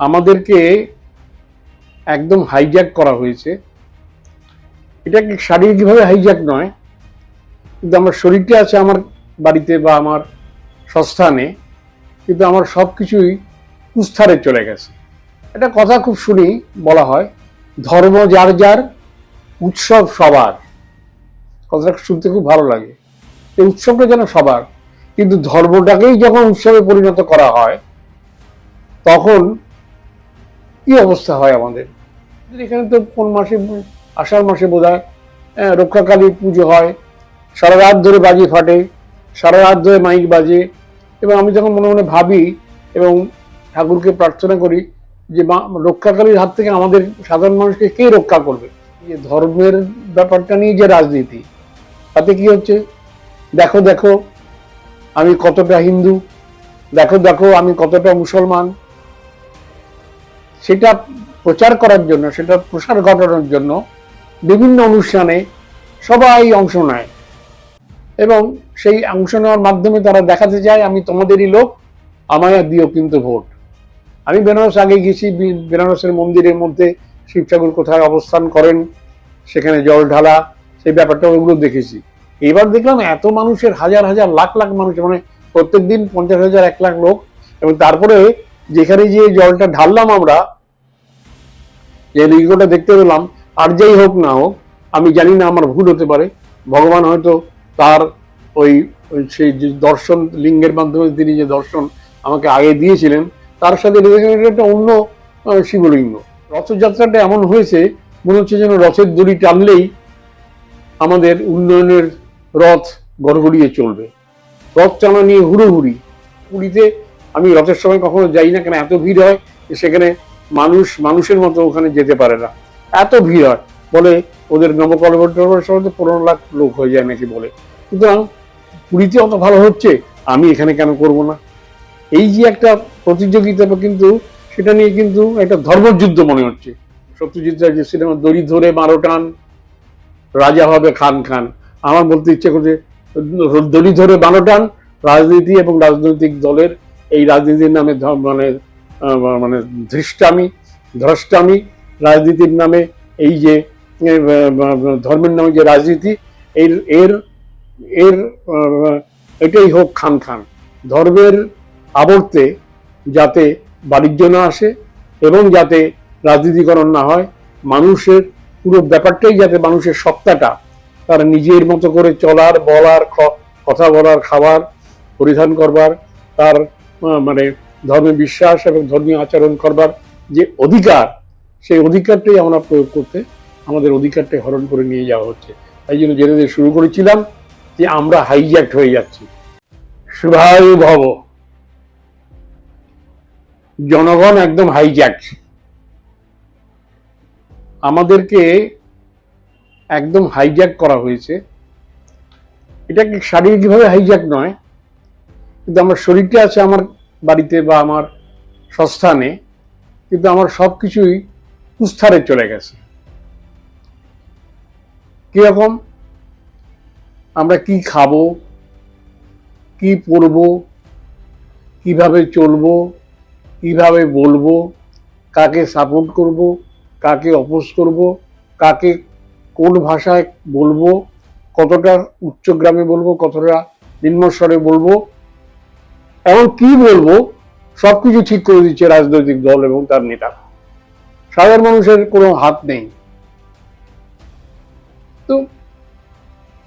আমাদেরকে একদম হাইজ্যাক করা হয়েছে। এটা কি শারীরিকভাবে হাইজ্যাক নয়, কিন্তু আমার শরীরটা আছে আমার বাড়িতে বা আমার সস্থানে, কিন্তু আমার সব কিছুই কুস্থারে চলে গেছে। একটা কথা খুব শুনি, বলা হয়, ধর্ম যার যার, উৎসব সবার। কথাটা শুনতে খুব ভালো লাগে। এই উৎসবটা যেন সবার, কিন্তু ধর্মটাকেই যখন উৎসবে পরিণত করা হয়, তখন কি অবস্থা হয় আমাদের? এখানে তো কোন মাসে, আষাঢ় মাসে বোধ হয়, রক্ষাকালী পুজো হয়, সারা রাত ধরে বাজি ফাটে, সারা রাত ধরে মাইক বাজে, এবং আমি যখন মনে মনে ভাবি এবং ঠাকুরকে প্রার্থনা করি যে, মা, রক্ষাকালীর হাত থেকে আমাদের সাধারণ মানুষকে কে রক্ষা করবে? যে ধর্মের ব্যাপারটা নিয়ে যে রাজনীতি, তাতে কি হচ্ছে? দেখো দেখো, আমি কতটা হিন্দু, দেখো দেখো, আমি কতটা মুসলমান সেটা প্রচার করার জন্য, সেটা প্রসার ঘটানোর জন্য বিভিন্ন অনুষ্ঠানে সবাই অংশ নেয়। এবং সেই অংশ নেওয়ার মাধ্যমে তারা দেখাতে চায়, আমি তোমাদেরই লোক, আমায় দিও কিন্তু ভোট। আমি বেনারস আগে গেছি বেনারসের মন্দিরের মধ্যে শিব ঠাকুর কোথায় অবস্থান করেন, সেখানে জল ঢালা, সেই ব্যাপারটা ওগুলো দেখেছি। এবার দেখলাম এত মানুষের, হাজার হাজার, লাখ লাখ মানুষ মানে প্রত্যেক দিন পঞ্চাশ হাজার, এক লাখ লোক। এবং তারপরে যেখানে যে জলটা ঢাললাম আমরা যে লিঙ্গটা দেখতে পেলাম, আর যাই হোক না হোক, আমি জানি না আমার ভুল হতে পারে। ভগবান হয়তো তার ওই সেই যে দর্শন, লিঙ্গের মাধ্যমে তিনি যে দর্শন আমাকে আগে দিয়েছিলেন, তার সাথে একটা অন্য শিবলিঙ্গ। রথযাত্রাটা এমন হয়েছে, মনে হচ্ছে যেন রথের দড়ি টানলেই আমাদের উন্নয়নের রথ গড়গড়িয়ে চলবে। রথ টানা নিয়ে হুড়োহুড়ি। পুরীতে আমি রথের সময় কখনো যাই না কেন, এত ভিড় হয় সেখানে মানুষ, মানুষের মতো ওখানে যেতে পারে না। এত ভিড়। হয় বলে ওদের নবকলবরের সময় পনেরো লাখ লোক হয়ে যায় নাকি বলে। সুতরাং পুরীতে অত ভালো হচ্ছে, আমি এখানে কেন করব না? এই যে একটা প্রতিযোগিতা কিন্তু সেটা নিয়ে কিন্তু একটা ধর্মযুদ্ধ মনে হচ্ছে। সত্যজিৎ রায় যে সিনেমা দড়ি ধরে বারো টান, রাজা হবে খান খান। আমার বলতে ইচ্ছে করছে দড়ি ধরে বারো টান, রাজনীতি এবং রাজনৈতিক দলের এই রাজনীতির নামে মানে মানে ধৃষ্টামি ধ্রষ্টামি রাজনীতির নামে এই যে ধর্মের নামে যে রাজনীতি, এর এর এর এটাই হোক খান খান। ধর্মের আবর্তে যাতে বাণিজ্য না আসে এবং যাতে রাজনীতিকরণ না হয়, মানুষের পুরো ব্যাপারটাই যাতে মানুষের সত্তাটা তার নিজের মতো করে চলার, বলার কথা বলার, খাবার পরিধান করবার, তার মানে ধর্মে বিশ্বাস এবং ধর্মীয় আচরণ করবার যে অধিকার, সেই অধিকারটাই আমরা প্রয়োগ করতে আমাদের অধিকারটাই হরণ করে নিয়ে যাওয়া হচ্ছে। তাই জন্য জেনে শুরু করেছিলাম যে আমরা হাইজ্যাক্ট হয়ে যাচ্ছি। শুভায়ু ভব। জনগণ একদম হাইজ্যাক আমাদেরকে একদম হাইজ্যাক করা হয়েছে। এটা শারীরিকভাবে হাইজ্যাক নয়, কিন্তু আমার শরীরটা আছে, আমার বাড়িতে বা আমার সস্থানে, কিন্তু আমার সব কিছুই কুস্থারে চলে গেছে। কীরকম? আমরা কি খাব? কি পরবো? কীভাবে চলবো? কীভাবে বলব? কাকে সাপোর্ট করব? কাকে অপোজ করব? কাকে কোন ভাষায় বলব? কতটা উচ্চগ্রামে বলব? কতটা নিম্নস্বরে বলব? এবং কি বলব, সবকিছু ঠিক করে দিচ্ছে রাজনৈতিক দল এবং তার নেতা। সাধারণ মানুষের কোনো হাত নেই। তো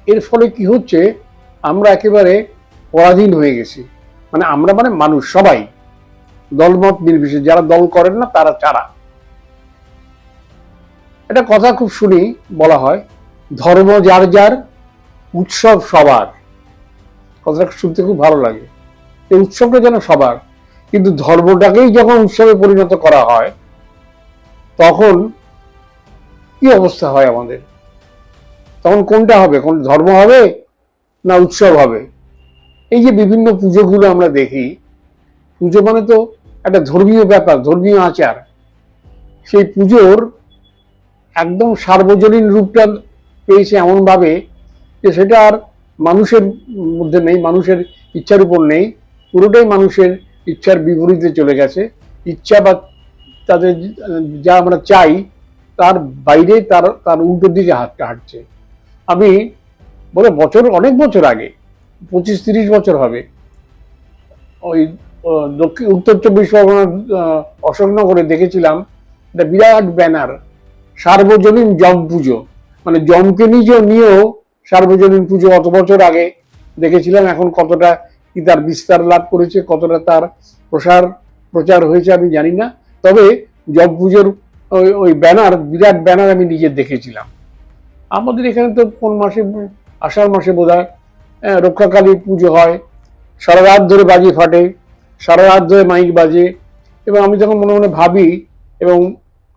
এর ফলে কি হচ্ছে, আমরা একেবারে পরাধীন হয়ে গেছি। মানে আমরা মানে মানুষ সবাই। দলমত নির্বিশেষে যারা দল করেন না, তারা ছাড়া। একটা কথা খুব শুনি, বলা হয়, ধর্ম যার যার, উৎসব সবার। কথাটা শুনতে খুব ভালো লাগে। এই উৎসবটা যেন সবার। কিন্তু ধর্মটাকেই যখন উৎসবে পরিণত করা হয়, তখন কি অবস্থা হয় আমাদের? তখন কোনটা হবে? কোন ধর্ম হবে না উৎসব হবে? এই যে বিভিন্ন পুজোগুলো আমরা দেখি, পুজো মানে তো একটা ধর্মীয় ব্যাপার, ধর্মীয় আচার। সেই পুজোর একদম সার্বজনীন রূপটা পেয়েছে এমনভাবে যে সেটা আর মানুষের মধ্যে নেই, মানুষের ইচ্ছার উপর নেই। পুরোটাই মানুষের ইচ্ছার বিপরীতে চলে গেছে। ইচ্ছা বা তাদের যা আমরা চাই, তার বাইরে তার তার উল্টো দিকে হাঁটতে হাঁটছে। আমি বলে বছর, অনেক বছর আগে, পঁচিশ তিরিশ বছর হবে, ওই দক্ষিণ, উত্তর চব্বিশ পরগনার অশোকনগরে দেখেছিলাম একটা বিরাট ব্যানার, সার্বজনীন জম পুজো। মানে জমকে নিজে নিয়েও সার্বজনীন পুজো অত বছর আগে দেখেছিলাম, এখন কতটা কি তার বিস্তার লাভ করেছে, কতটা তার প্রসার, প্রচার হয়েছে আমি জানি না। তবে জব পুজোর ওই ব্যানার, বিরাট ব্যানার আমি নিজে দেখেছিলাম। আমাদের এখানে তো কোন মাসে, আষাঢ় মাসে বোধ হয় রক্ষাকালী পুজো হয়। সারা রাত ধরে বাজি ফাটে, সারা রাত ধরে মাইক বাজে। এবং আমি তখন মনে মনে ভাবি এবং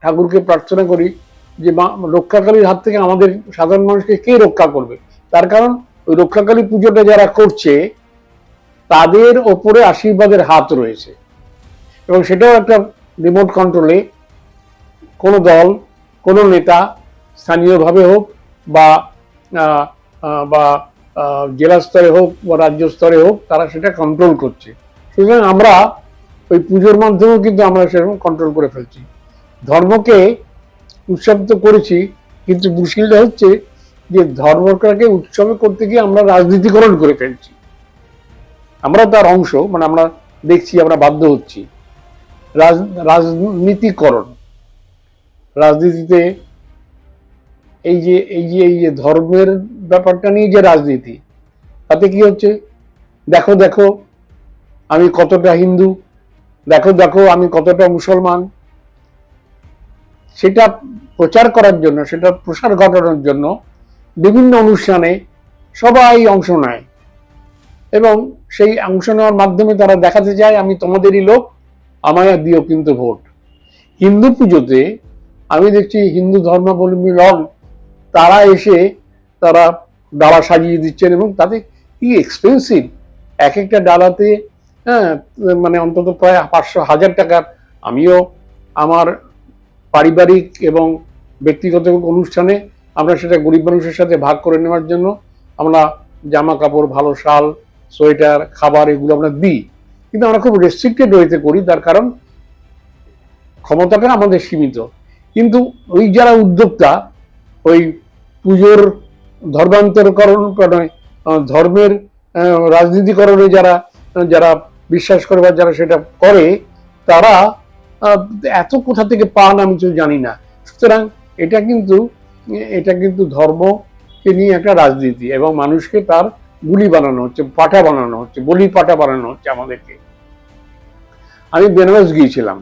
ঠাকুরকে প্রার্থনা করি যে, মা, রক্ষাকালীর হাত থেকে আমাদের সাধারণ মানুষকে কে রক্ষা করবে? তার কারণ ওই রক্ষাকালী পুজোটা যারা করছে তাদের ওপরে আশীর্বাদের হাত রয়েছে। এবং সেটাও একটা রিমোট কন্ট্রোলে কোনো দল, কোনো নেতা স্থানীয়ভাবে হোক বা বা জেলা স্তরে হোক বা রাজ্য স্তরে হোক, তারা সেটা কন্ট্রোল করছে। সুতরাং আমরা ওই পুজোর মাধ্যমেও কিন্তু আমরা সেরকম কন্ট্রোল করে ফেলছি। ধর্মকে উৎসব তো করেছি, কিন্তু মুশকিলটা হচ্ছে যে ধর্মটাকে উৎসবে করতে গিয়ে আমরা রাজনীতিকরণ করে ফেলছি। আমরা তার অংশ মানে আমরা দেখছি, আমরা বাধ্য হচ্ছি। রাজ- রাজনীতিকরণ। রাজনীতিতে এই যে এই যে এই যে ধর্মের ব্যাপারটা নিয়ে যে রাজনীতি, তাতে কি হচ্ছে? দেখো দেখো, আমি কতটা হিন্দু, দেখো দেখো, আমি কতটা মুসলমান। সেটা প্রচার করার জন্য, সেটা প্রসার ঘটানোর জন্য বিভিন্ন অনুষ্ঠানে সবাই অংশ নেয়। এবং সেই অংশ নেওয়ার মাধ্যমে তারা দেখাতে চায়, আমি তোমাদেরই লোক, আমায় দিও কিন্তু ভোট। হিন্দু পুজোতে আমি দেখছি হিন্দু ধর্মাবলম্বী লগ তারা এসে তারা ডালা সাজিয়ে দিচ্ছেন এবং তাতে কি এক্সপেন্সিভ এক একটা ডালাতে হ্যাঁ মানে অন্তত প্রায় পাঁচশো হাজার টাকার আমিও আমার পারিবারিক এবং ব্যক্তিগত অনুষ্ঠানে আমরা সেটা গরিব মানুষের সাথে ভাগ করে নেওয়ার জন্য আমরা জামা কাপড় ভালো শাল সোয়েটার, খাবার এগুলো আমরা দিই। কিন্তু আমরা খুব রেস্ট্রিক্টেড ওয়েতে করি তার কারণ ক্ষমতাটা আমাদের সীমিত। কিন্তু ওই যারা উদ্যোক্তা, ওই পুজোর ধর্মান্তরকরণ নয় ধর্মের রাজনীতিকরণে যারা যারা বিশ্বাস করে বা যারা সেটা করে, তারা এত কোথা থেকে পান আমি তো জানি না। সুতরাং এটা কিন্তু এটা কিন্তু ধর্মকে নিয়ে একটা রাজনীতি এবং মানুষকে তার গুলি বানানো হচ্ছে পাঠা বানানো হচ্ছে, বলি পাঠা বানানো হচ্ছে আমাদেরকে। আমি বেনারস গিয়েছিলাম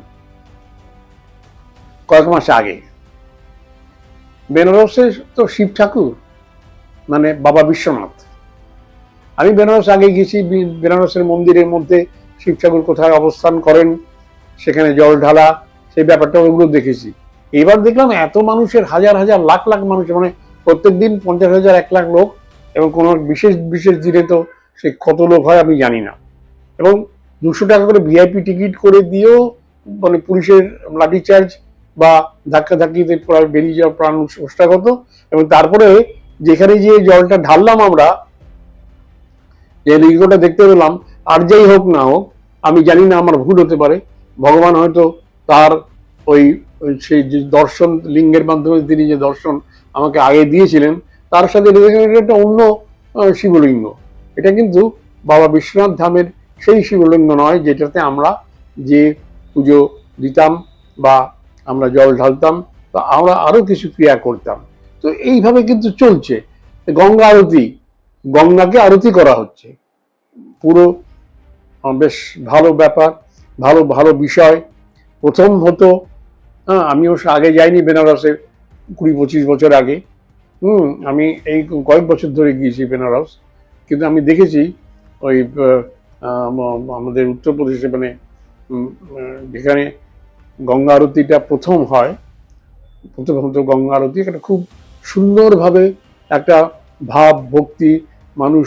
কয়েক মাস আগে। বেনারসে তো শিব ঠাকুর মানে বাবা বিশ্বনাথ। আমি বেনারস আগে গেছি বেনারসের মন্দিরের মধ্যে শিব ঠাকুর কোথায় অবস্থান করেন, সেখানে জল ঢালা, সেই ব্যাপারটা ওগুলো দেখেছি। এবার দেখলাম এত মানুষের, হাজার হাজার, লাখ লাখ মানুষ মানে প্রত্যেক দিন পঞ্চাশ হাজার, এক লাখ লোক এবং কোনো বিশেষ বিশেষ দিনে তো সে কত লোক হয় আমি জানি না। এবং দুশো টাকা করে ভিআইপি টিকিট করে দিয়েও মানে পুলিশের লাঠি চার্জ বা ধাক্কা ধাক্কিতে বেরিয়ে যাওয়ার প্রাণ চেষ্টাগত এবং তারপরে যেখানে যে জলটা ঢাললাম আমরা, যে লিঙ্গটা দেখতে পেলাম, আর যাই হোক না হোক, আমি জানি না আমার ভুল হতে পারে। ভগবান হয়তো তার ওই সেই যে দর্শন, লিঙ্গের মাধ্যমে তিনি যে দর্শন আমাকে আগে দিয়েছিলেন তার সাথে রিলেটেড একটা অন্য শিবলিঙ্গ। এটা কিন্তু বাবা বিশ্বনাথ ধামের সেই শিবলিঙ্গ নয়, যেটাতে আমরা যে পুজো দিতাম বা আমরা জল ঢালতাম, বা আমরা আরও কিছু ক্রিয়া করতাম। তো এইভাবে কিন্তু চলছে। গঙ্গা আরতি, গঙ্গাকে আরতি করা হচ্ছে। পুরো বেশ ভালো ব্যাপার, ভালো ভালো বিষয়। প্রথম হতো হ্যাঁ আমি অবশ্য আগে যাইনি বেনারসে কুড়ি পঁচিশ বছর আগে। হুম, আমি এই কয়েক বছর ধরে গিয়েছি বেনারস, কিন্তু আমি দেখেছি ওই আমাদের উত্তরপ্রদেশে মানে যেখানে গঙ্গা আরতিটা প্রথম হয়, প্রথম হতো গঙ্গা আরতি একটা খুব সুন্দরভাবে একটা ভাব, ভক্তি, মানুষ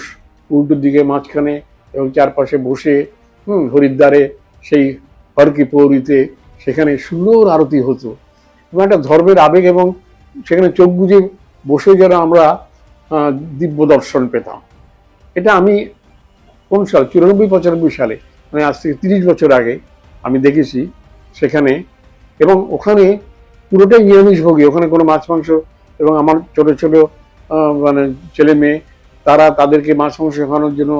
উল্টো দিকে মাঝখানে এবং চারপাশে বসে, হুম, হরিদ্বারে সেই হরকি পৌরিতে সেখানে সুন্দর আরতি হতো। এবং একটা ধর্মের আবেগ এবং সেখানে চোখ বুজে বসে যেন আমরা দিব্য দর্শন পেতাম। এটা আমি কোন সাল? চুরানব্বই, পঁচানব্বই সালে মানে আজ থেকে তিরিশ বছর আগে আমি দেখেছি সেখানে। এবং ওখানে পুরোটাই নিরামিষভোগী। ওখানে কোনো মাছ, মাংস এবং আমার ছোট ছোট মানে ছেলে মেয়ে, তারা তাদেরকে মাছ, মাংস খাওয়ানোর জন্য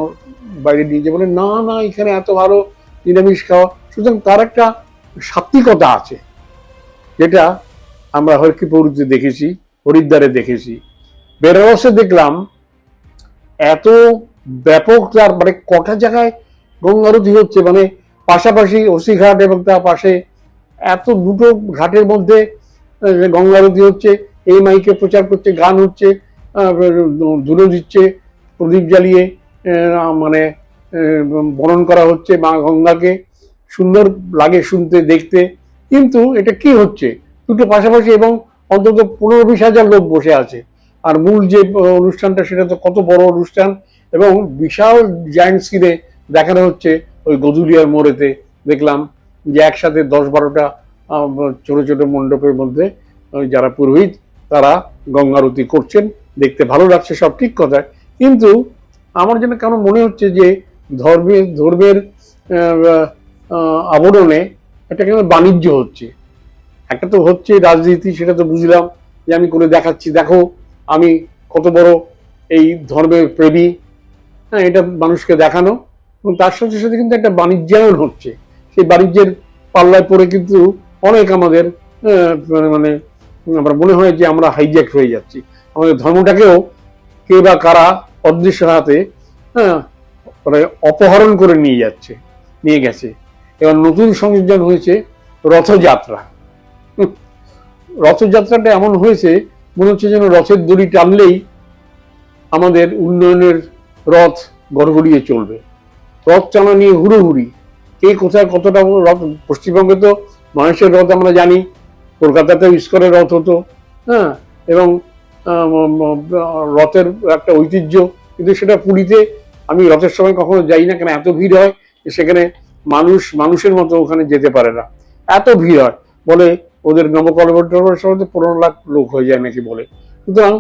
বাইরে নিয়ে যাবে বলে, না না, এখানে এত ভালো নিরামিষ খাওয়া। সুতরাং তার একটা সাত্বিকতা আছে, যেটা আমরা হরকিপুরতে দেখেছি। হরিদ্বারে দেখেছি। বেনারসে দেখলাম এত ব্যাপক তার মানে কটা জায়গায় গঙ্গারতি হচ্ছে মানে পাশাপাশি ওসিঘাট এবং তার পাশে এত দুটো ঘাটের মধ্যে গঙ্গারতি হচ্ছে, এই মাইকে প্রচার করছে, গান হচ্ছে ধুলো দিচ্ছে, প্রদীপ জ্বালিয়ে মানে বরণ করা হচ্ছে মা গঙ্গাকে। সুন্দর লাগে শুনতে, দেখতে। কিন্তু এটা কি হচ্ছে? দুটো পাশাপাশি এবং অন্তত পনেরো বিশ হাজার লোক বসে আছে। আর মূল যে অনুষ্ঠানটা সেটা তো কত বড় অনুষ্ঠান এবং বিশাল জায়েন্ট স্ক্রিনে দেখানো হচ্ছে ওই গদুলিয়ার মোড়েতে। দেখলাম যে একসাথে দশ বারোটা ছোট ছোট মণ্ডপের মধ্যে যারা পুরোহিত, তারা গঙ্গারতি করছেন। দেখতে ভালো লাগছে সব ঠিক কথা কিন্তু আমার যেন কেন মনে হচ্ছে যে ধর্মের ধর্মের আবরণে একটা কেন বাণিজ্য হচ্ছে। একটা তো হচ্ছে রাজনীতি, সেটা তো বুঝলাম যে আমি করে দেখাচ্ছি। দেখো, আমি কত বড় এই ধর্মের প্রেমী। হ্যাঁ এটা মানুষকে দেখানো। এবং তার সাথে সাথে কিন্তু একটা বাণিজ্যায়ন হচ্ছে। সেই বাণিজ্যের পাল্লায় পড়ে কিন্তু অনেক আমাদের মানে আমার মনে হয় যে আমরা হাইজ্যাক হয়ে যাচ্ছি। আমাদের ধর্মটাকেও কে বা কারা অদৃশ্য হাতে হ্যাঁ মানে অপহরণ করে নিয়ে যাচ্ছে, নিয়ে গেছে। এবার নতুন সংযোজন হয়েছে রথযাত্রা। রথযাত্রাটা এমন হয়েছে, মনে হচ্ছে যেন রথের দড়ি টানলেই আমাদের উন্নয়নের রথ গড়গড়িয়ে চলবে। রথ টানা নিয়ে হুড়োহুড়ি। কে কোথায় কতটা রথ, পশ্চিমবঙ্গে তো মানুষের রথ আমরা জানি, কলকাতাতেও ইস্করের রথ হতো হ্যাঁ এবং রথের একটা ঐতিহ্য, কিন্তু সেটা পুরীতে আমি রথের সময় কখনো যাই না, কেন এত ভিড় হয় সেখানে মানুষ, মানুষের মতো ওখানে যেতে পারে না। এত ভিড় হয়। বলে ওদের সময় পনেরো লাখ লোক হয়ে যায় নাকি বলে। সুতরাং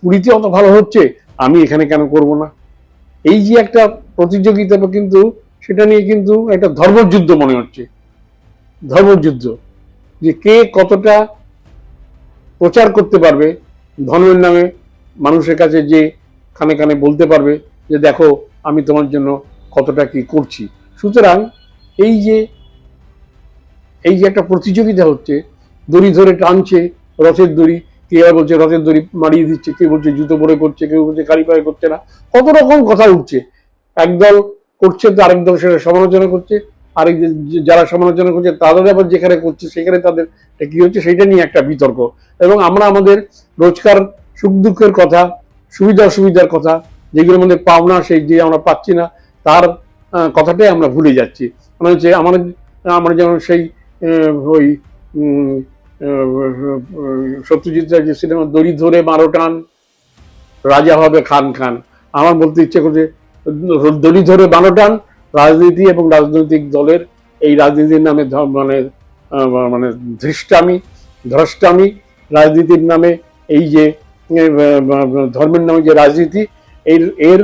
পুরীতে অত ভালো হচ্ছে, আমি এখানে কেন করব না? এই যে একটা প্রতিযোগিতা কিন্তু সেটা নিয়ে কিন্তু একটা ধর্মযুদ্ধ মনে হচ্ছে। ধর্মযুদ্ধ, যে কে কতটা প্রচার করতে পারবে, ধর্মের নামে মানুষের কাছে যে কানে কানে বলতে পারবে যে দেখো, আমি তোমার জন্য কতটা কি করছি। সুতরাং এই যে এই যে একটা প্রতিযোগিতা হচ্ছে, দড়ি ধরে টানছে রথের দড়ি, কে বলছে রথের দড়ি মারিয়ে দিচ্ছে কেউ বলছে জুতো পরে করছে, কেউ বলছে কালী পায়ে করছে না, কত রকম কথা উঠছে। একদল করছে তো আরেক দল সেটা সমালোচনা করছে, আরেক যারা সমালোচনা করছে তাদের আবার যেখানে করছে সেখানে তাদের কি হচ্ছে সেটা নিয়ে একটা বিতর্ক। এবং আমরা আমাদের রোজকার সুখ দুঃখের কথা, সুবিধা অসুবিধার কথা যেগুলো আমাদের পাওনা সেই যে আমরা পাচ্ছি না, তার কথাটাই আমরা ভুলে যাচ্ছি। মানে হচ্ছে আমার আমরা যেমন সেই ওই সত্যজিৎ রায় যে সিনেমা দড়ি ধরে বারো টান, রাজা হবে খান খান। আমার বলতে ইচ্ছে করছে, দড়ি ধরে বারো টান, রাজনীতি এবং রাজনৈতিক দলের এই রাজনীতির নামে মানে মানে ধৃষ্টামি, ধ্রষ্টামি, রাজনীতির নামে এই যে ধর্মের নামে যে রাজনীতি, এর এর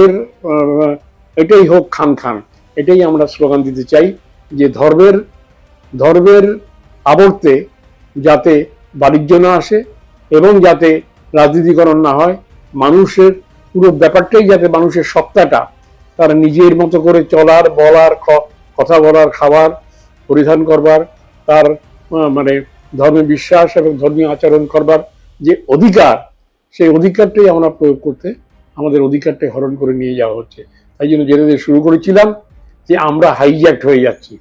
এর এটাই হোক খান খান। এটাই আমরা স্লোগান দিতে চাই যে ধর্মের ধর্মের আবর্তে যাতে বাণিজ্য না আসে এবং যাতে রাজনীতিকরণ না হয়, মানুষের পুরো ব্যাপারটাই যাতে মানুষের সত্তাটা তার নিজের মতো করে চলার, বলার কথা বলার খাবার পরিধান করবার, তার মানে ধর্মে বিশ্বাস এবং ধর্মীয় আচরণ করবার যে অধিকার, সেই অধিকারটাই আমরা প্রয়োগ করতে আমাদের অধিকারটাই হরণ করে নিয়ে যাওয়া হচ্ছে। তাই জন্য যেটা শুরু করেছিলাম যে আমরা হাইজ্যাক্ট হয়ে যাচ্ছি।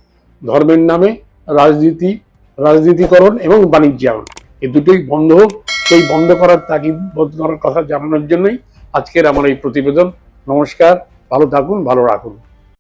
ধর্মের নামে রাজনীতি, রাজনীতিকরণ এবং বাণিজ্যায়ন। এই দুটোই বন্ধ হোক। সেই বন্ধ করার তাগিদ বোধ করার কথা জানানোর জন্যই আজকের আমার এই প্রতিবেদন। নমস্কার, ভালো থাকুন, ভালো রাখুন।